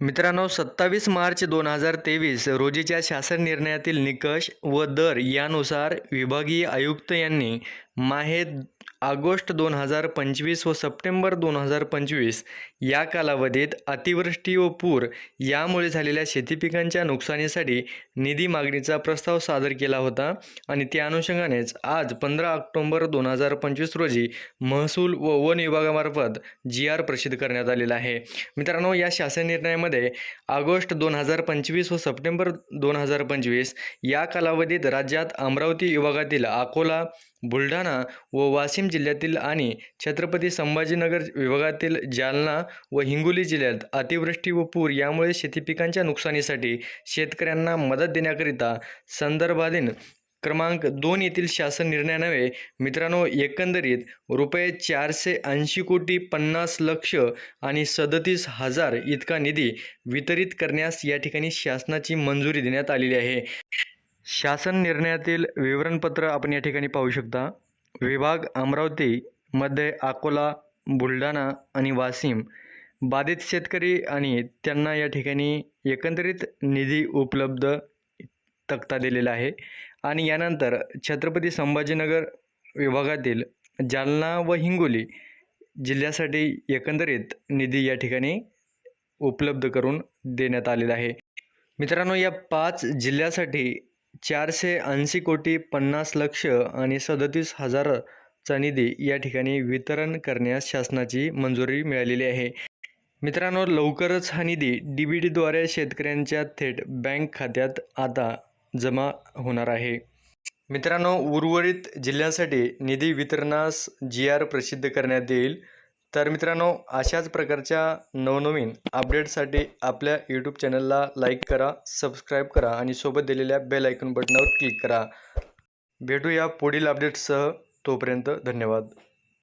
मित्रांनो सत्तावीस मार्च दोन हजार तेवीस रोजीच्या शासन निर्णयातील निकष व दर यानुसार विभागीय आयुक्त यांनी माहे ऑगस्ट दोन हजार पंचवीस व सप्टेंबर दोन हजार पंचवीस या कालावधीत अतिवृष्टी व पूर यामुळे झालेल्या शेतीपिकांच्या नुकसानीसाठी निधी मागणीचा प्रस्ताव सादर केला होता आणि त्या अनुषंगानेच आज पंधरा ऑक्टोंबर दोन हजार पंचवीस रोजी महसूल व वन विभागामार्फत जी आर प्रसिद्ध करण्यात आलेला आहे. मित्रांनो या शासन निर्णयामध्ये ऑगस्ट दोन हजार पंचवीस व सप्टेंबर दोन हजार पंचवीस या कालावधीत राज्यात अमरावती विभागातील अकोला बुलढाणा व वाशिम जिल्ह्यातील आणि छत्रपती संभाजीनगर विभागातील जालना व हिंगोली जिल्ह्यात अतिवृष्टी व पूर यामुळे शेतीपिकांच्या नुकसानीसाठी शेतकऱ्यांना मदत देण्याकरिता संदर्भाधीन क्रमांक दोन येथील शासन निर्णयानवे मित्रांनो एकंदरीत रुपये चारशे ऐंशी कोटी पन्नास लक्ष आणि सदतीस हजार इतका निधी वितरित करण्यास या ठिकाणी शासनाची मंजुरी देण्यात आलेली आहे. शासन निर्णयातील विवरणपत्र आपण या ठिकाणी पाहू शकता. विभाग अमरावतीमध्ये अकोला बुलढाणा आणि वाशिम बाधित शेतकरी आणि त्यांना या ठिकाणी एकंदरीत निधी उपलब्ध तक्ता दिलेला आहे. आणि यानंतर छत्रपती संभाजीनगर विभागातील जालना व हिंगोली जिल्ह्यासाठी एकंदरीत निधी या ठिकाणी उपलब्ध करून देण्यात आलेला आहे. मित्रांनो या पाच जिल्ह्यासाठी चारशे ऐंशी कोटी पन्नास लक्ष आणि सदतीस हजारचा निधी या ठिकाणी वितरण करण्यास शासनाची मंजुरी मिळालेली आहे. मित्रांनो लवकरच हा निधी डी बी डीद्वारे शेतकऱ्यांच्या थेट बँक खात्यात आता जमा होणार आहे. मित्रांनो उर्वरित जिल्ह्यांसाठी निधी वितरणास जी आर प्रसिद्ध करण्यात येईल. तर मित्रांनो अशाच प्रकारच्या नवनवीन अपडेटसाठी आपल्या यूट्यूब चॅनलला लाईक करा सबस्क्राईब करा आणि सोबत दिलेल्या बेल आयकॉन बटनावर क्लिक करा. भेटूया पुढील अपडेट्ससह तोपर्यंत धन्यवाद.